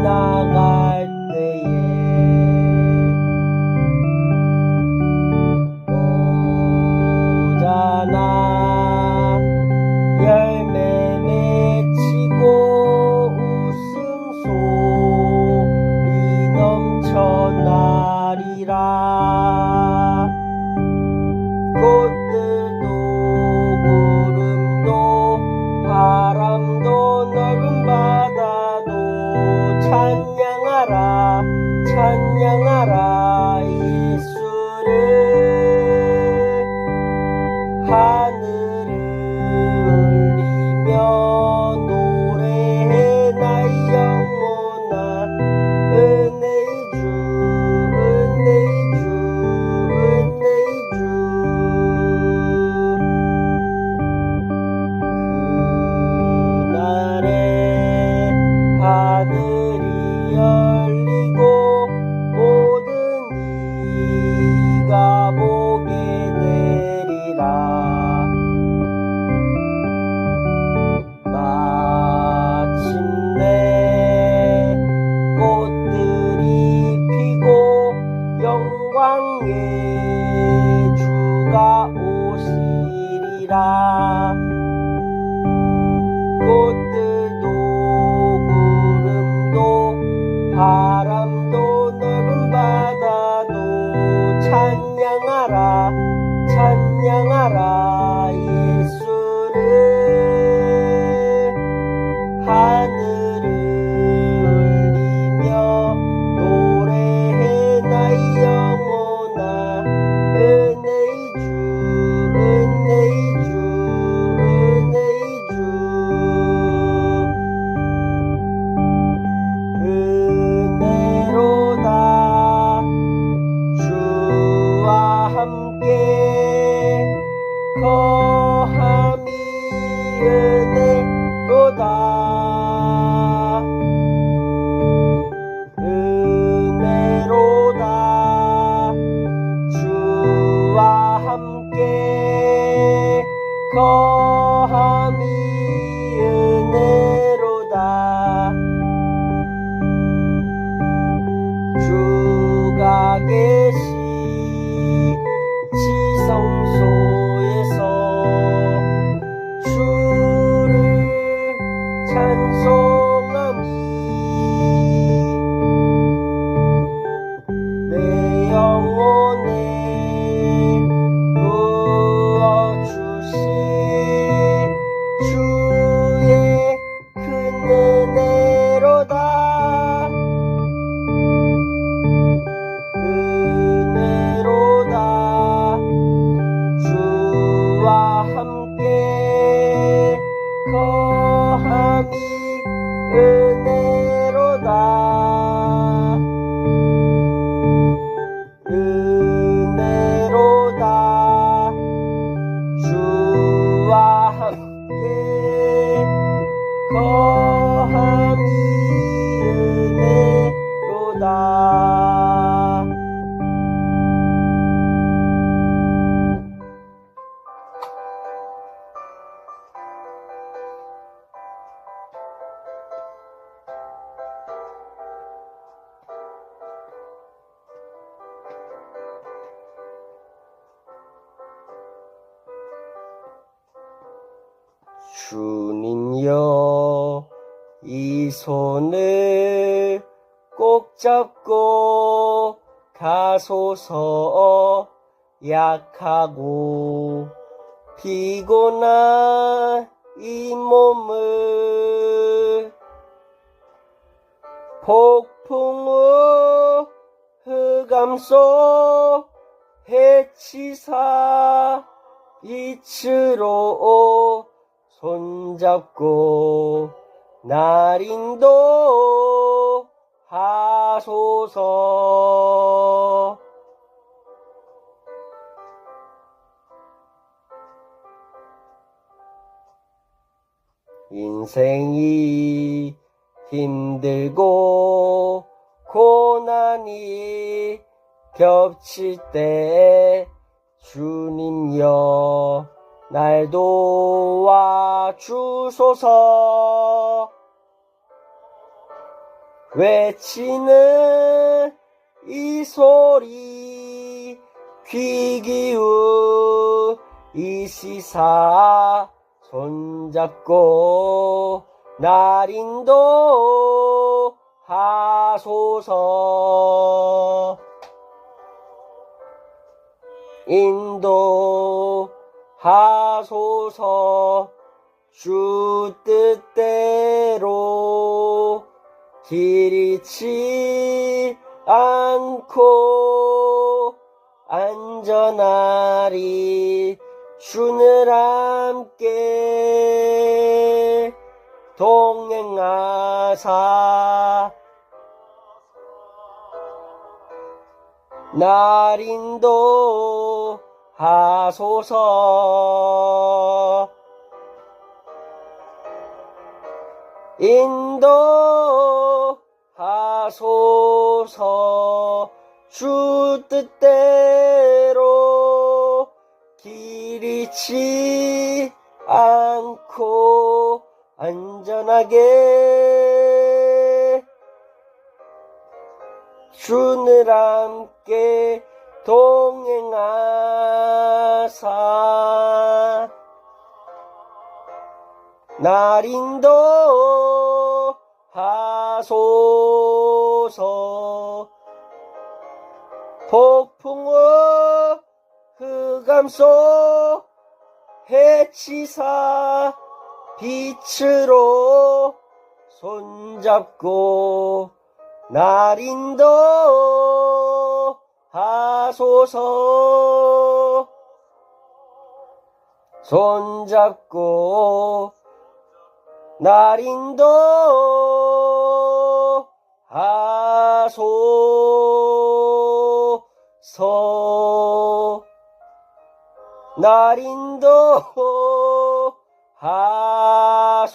kailangan 거함이 주님여 이 손을 꼭 잡고 가소서 약하고 피곤한 이 몸을 폭풍우 흑암 속 해치사 이치로 손잡고 날 인도 하소서. 인생이 힘들고 고난이 겹칠 때 주님여 날 도와 주소서. 외치는 이 소리 귀 기울 이 시사 손잡고 날 인도하소서. 인도 하소서 주 뜻대로 길 잃지 않고 안전하리 주늘 함께 동행하사 날 인도 하소서. 인도하소서. 주 뜻대로 길 잃지 않고 안전하게 주늘 함께 동행하사. 날 인도하소서. 하소서 폭풍과 흑암 속 해치사 빛으로 손잡고 날 인도 하소서. 손잡고 날인도 하소서. 날인도 하소서